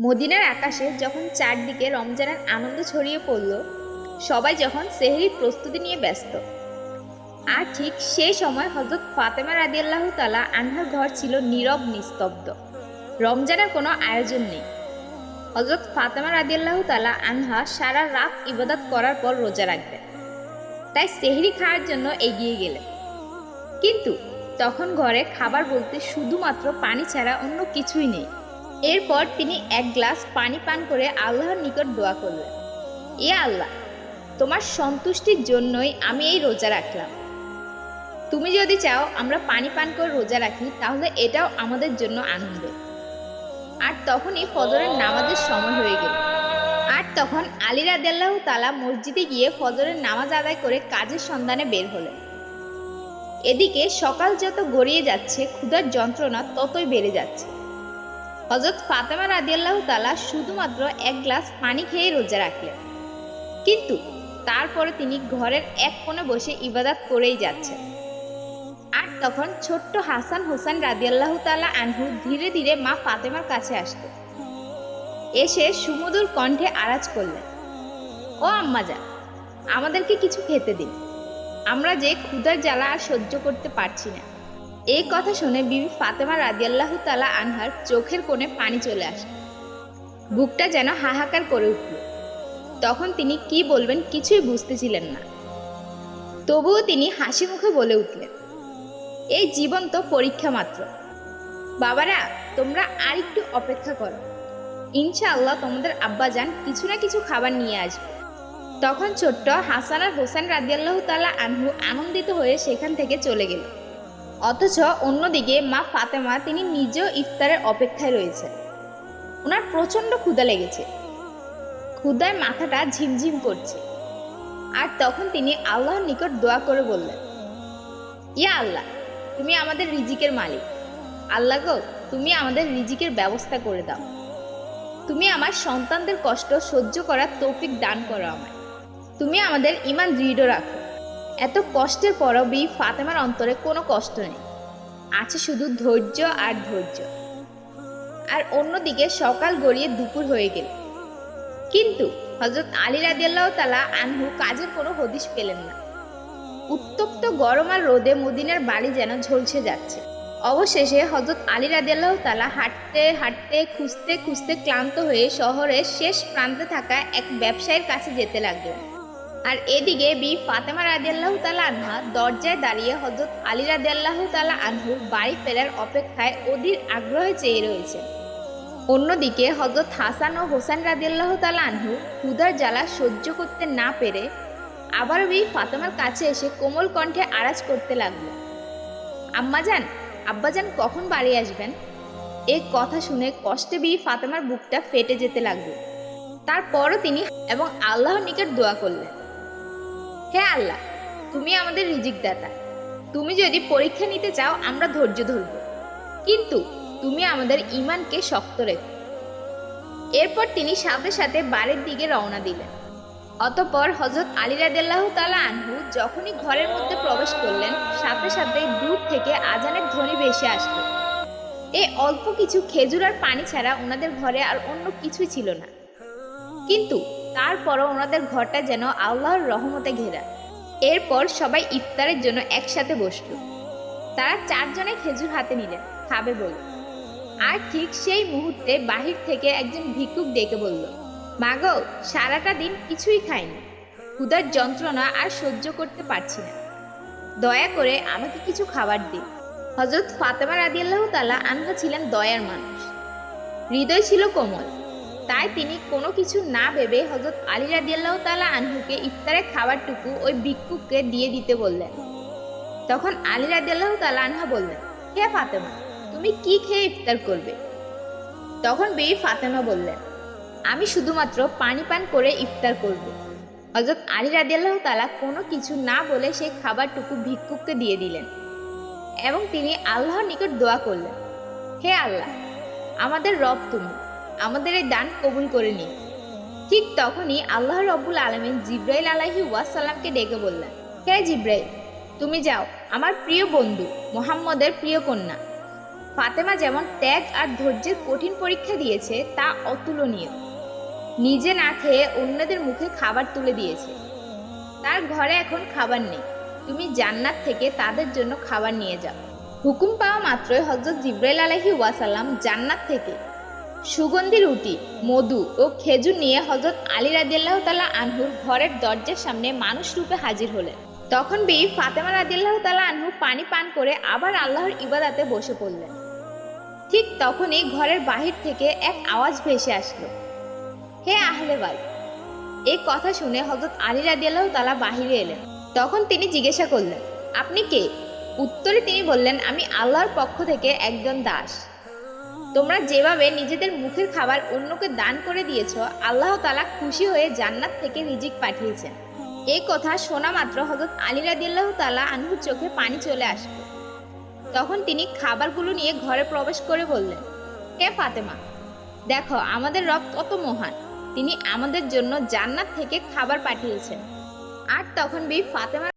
মদিনার আকাশে যখন চারদিকে রমজানের আনন্দ ছড়িয়ে পড়ল, সবাই যখন সেহরির প্রস্তুতি নিয়ে ব্যস্ত। আর ঠিক সেই সময় হজরত ফাতেমা রাদিয়াল্লাহ তালা আনহার ঘর ছিল নীরব, নিস্তব্ধ। রমজানের কোনো আয়োজন নেই। হজরত ফাতেমা রাদিয়াল্লাহ তালা আনহা সারা রাত ইবাদত করার পর রোজা রাখবেন। তাই সেহরি খাওয়ার জন্য এগিয়ে গেলেন। কিন্তু তখন ঘরে খাবার বলতে শুধুমাত্র পানি ছাড়া অন্য কিছুই নেই। এরপর তিনি এক গ্লাস পানি পান করে আল্লাহর নিকট দোয়া করলেন। এ আল্লাহ, তোমার সন্তুষ্টির জন্যই আমি এই রোজা রাখলাম। তুমি যদি চাও আমরা পানি পান করে রোজা রাখি, তাহলে এটাও আমাদের জন্য আনন্দের আর তখনই ফজরের নামাজের সময় হয়ে গেল। আর তখন আলী রাদেল্লাহ তালা মসজিদে গিয়ে ফজরের নামাজ আদায় করে কাজের সন্ধানে বের হলেন। এদিকে সকাল যত গড়িয়ে যাচ্ছে, ক্ষুধার যন্ত্রণা ততই বেড়ে যাচ্ছে। হজরত ফাতেমা রাদিয়াল্লাহ তালা শুধুমাত্র এক গ্লাস পানি খেয়ে রোজা রাখলেন। কিন্তু তারপরে তিনি ঘরের এক কোণে বসে ইবাদাত করেই যাচ্ছেন। আর তখন ছোট্ট হাসান হোসেন রাদিয়াল্লাহ তালা আনহু ধীরে ধীরে মা ফাতেমার কাছে আসত এসে সুমধুর কণ্ঠে আরাজ করলেন, ও আম্মাজা আমাদেরকে কিছু খেতে দিন। আমরা যে ক্ষুধার জ্বালা আর সহ্য করতে পারছি না। এই কথা শুনে বিবি ফাতেমা রাদিয়াল্লাহু তালা আনহার চোখের কোণে পানি চলে আসে। বুকটা যেন হাহাকার করে উঠল। তখন তিনি কি বলবেন কিছুই বুঝতেছিলেন না। তবুও তিনি হাসি মুখে বলে উঠলেন, এই জীবন তো পরীক্ষা মাত্র। বাবারা, তোমরা আর একটু অপেক্ষা করো। ইনশাআল্লাহ তোমাদের আব্বাজান কিছু না কিছু খাবার নিয়ে আসবে। তখন ছোট্ট হাসান আর হোসেন রাদিয়াল্লাহ তালা আনহু আনন্দিত হয়ে সেখান থেকে চলে গেল। অথচ অন্যদিকে মা ফাতেমা তিনি নিজেও ইফতারের অপেক্ষায় রয়েছেন। ওনার প্রচণ্ড ক্ষুধা লেগেছে। ক্ষুধায় মাথাটা ঝিমঝিম করছে। আর তখন তিনি আল্লাহর নিকট দোয়া করে বললেন, ইয়া আল্লাহ, তুমি আমাদের রিজিকের মালিক। আল্লাহ গো, তুমি আমাদের রিজিকের ব্যবস্থা করে দাও। তুমি আমার সন্তানদের কষ্ট সহ্য করার তৌফিক দান করো আমায়। তুমি আমাদের ইমান দৃঢ় রাখো। এত কষ্টের পরও বি ফাতেমার অন্তরে কোনো কষ্ট নেই। আছে শুধু ধৈর্য আর ধৈর্য। আর অন্যদিকে সকাল গড়িয়ে দুপুর হয়ে গেল। কিন্তু হজরত আলী রাদিয়াল্লাহ তালা আনহু কাজের কোনো হদিশ পেলেন না। উত্তপ্ত গরম আর রোদে মদিনার বাড়ি যেন ঝলসে যাচ্ছে। অবশেষে হজরত আলী রাদিয়াল্লাহ তালা হাঁটতে হাঁটতে, খুঁজতে খুঁজতে ক্লান্ত হয়ে শহরের শেষ প্রান্তে থাকা এক ব্যবসায়ীর কাছে যেতে লাগলেন। আর এদিকে বি ফাতেমা রাদিয়াল্লাহ তালা আনহা দরজায় দাঁড়িয়ে হজরত আলী রাদিয়াল্লাহ তালা আনহুর বাড়ি ফেরার অপেক্ষায় অধীর আগ্রহে চেয়ে রয়েছে। অন্যদিকে হজরত হাসান ও হোসেন রাদিয়াল্লাহ তালা আনহু ক্ষুধার জ্বালা সহ্য করতে না পেরে আবার বি ফাতেমার কাছে এসে কোমল কণ্ঠে আরাজ করতে লাগল। আম্মাজান আব্বাজান কখন বাড়ি আসবেন? এই কথা শুনে কষ্টে বি ফাতেমার বুকটা ফেটে যেতে লাগল। তারপরও তিনি এবং আল্লাহর নিকট দোয়া করলেন। হে আল্লাহ, তুমি আমাদের রিজিক দাতা তুমি যদি পরীক্ষা নিতে চাও, আমরা ধৈর্য ধরব। কিন্তু তুমি আমাদের ইমানকে শক্ত রেখো। এরপর তিনি সাথে সাথে বাড়ির দিকে রওনা দিলেন। অতপর হজরত আলী রাদেল্লাহ তালা আনহু যখনই ঘরের মধ্যে প্রবেশ করলেন, সাথে সাথে দূর থেকে আজানের ধ্বনি ভেসে আসলো। এই অল্প কিছু খেজুর আর পানি ছাড়া ওনাদের ঘরে আর অন্য কিছুই ছিল না। কিন্তু তারপরও ওনাদের ঘরটা যেন আল্লাহর রহমতে ঘেরা। এরপর সবাই ইফতারের জন্য একসাথে বসল। তারা চারজনে খেজুর হাতে নিলেন, খাবে বলে। আর ঠিক সেই মুহূর্তে বাহির থেকে একজন ভিক্ষুক ডেকে বলল, মাগো, সারাটা দিন কিছুই খাইনি। ক্ষুধার যন্ত্রণা আর সহ্য করতে পারছি না। দয়া করে আমাকে কিছু খাবার দিন হজরত ফাতেমা রাদিয়াল্লাহ তালা আনহা ছিলেন দয়ার মানুষ। হৃদয় ছিল কোমল। তাই তিনি কোনো কিছু না ভেবে হজরত আলী রাদিয়াল্লাহ তালা আনহুকে ইফতারের খাবারটুকু ওই ভিক্ষুককে দিয়ে দিতে বললেন। তখন আলী রাদিয়াল্লাহ তালা আনহা বললেন, হে ফাতেমা, তুমি কি খেয়ে ইফতার করবে? তখন বেবি ফাতেমা বললেন, আমি শুধুমাত্র পানি পান করে ইফতার করব। হজরত আলী রাদিয়াল্লাহ তালা কোনো কিছু না বলে সেই খাবারটুকু ভিক্ষুককে দিয়ে দিলেন এবং তিনি আল্লাহর নিকট দোয়া করলেন, হে আল্লাহ, আমাদের রব তুমি আমাদের এই দান কবুল করে নিন। ঠিক তখনই আল্লাহ রব্বুল আলমিন জিব্রাইল আলাহি ওয়াসাল্লামকে ডেকে বললেন, হে জিব্রাইল, তুমি যাও, আমার প্রিয় বন্ধু, মোহাম্মদের প্রিয় কন্যা। ফাতেমা যেমন ত্যাগ আর ধৈর্যের কঠিন পরীক্ষা দিয়েছে, তা অতুলনীয়। নিজে না খেয়ে অন্যদের মুখে খাবার তুলে দিয়েছে। তার ঘরে এখন খাবার নেই। তুমি জান্নাত থেকে তাদের জন্য খাবার নিয়ে যাও। হুকুম পাওয়া মাত্রই হজরত জিব্রাইল আলহি ওয়াসাল্লাম জান্নাত থেকে সুগন্ধি রুটি, মধু ও খেজুর নিয়ে হজরত আলী রাদিয়াল্লাহ তালা আনহুর ঘরের দরজার সামনে মানুষ রূপে হাজির হলেন। তখন বি ফাতেমা রাদিয়াল্লাহ তালা আনহু পানি পান করে আবার আল্লাহর ইবাদাতে বসে পড়লেন। ঠিক তখনই ঘরের বাহির থেকে এক আওয়াজ ভেসে আসলো। হে আহলে বাইত এই কথা শুনে হজরত আলী রাদিয়াল্লাহ তালা বাহিরে এলেন। তখন তিনি জিজ্ঞাসা করলেন, আপনি কে? উত্তরে তিনি বললেন, আমি আল্লাহর পক্ষ থেকে একজন দাস। তোমরা যেভাবে নিজেদের মুখের খাবার অন্যকে দান করে দিয়েছ, আল্লাহ তালা খুশি হয়ে জান্নাত থেকে রিজিক পাঠিয়েছেন। এই কথা শোনা মাত্র হজরত আলী রাদিয়াল্লাহ তালা আনহুর চোখে পানি চলে আসলো। তখন তিনি খাবারগুলো নিয়ে ঘরে প্রবেশ করে বললেন, হে ফাতেমা, দেখো, আমাদের রব কত মহান। তিনি আমাদের জন্য জান্নাত থেকে খাবার পাঠিয়েছেন। আর তখন বি ফাতেমা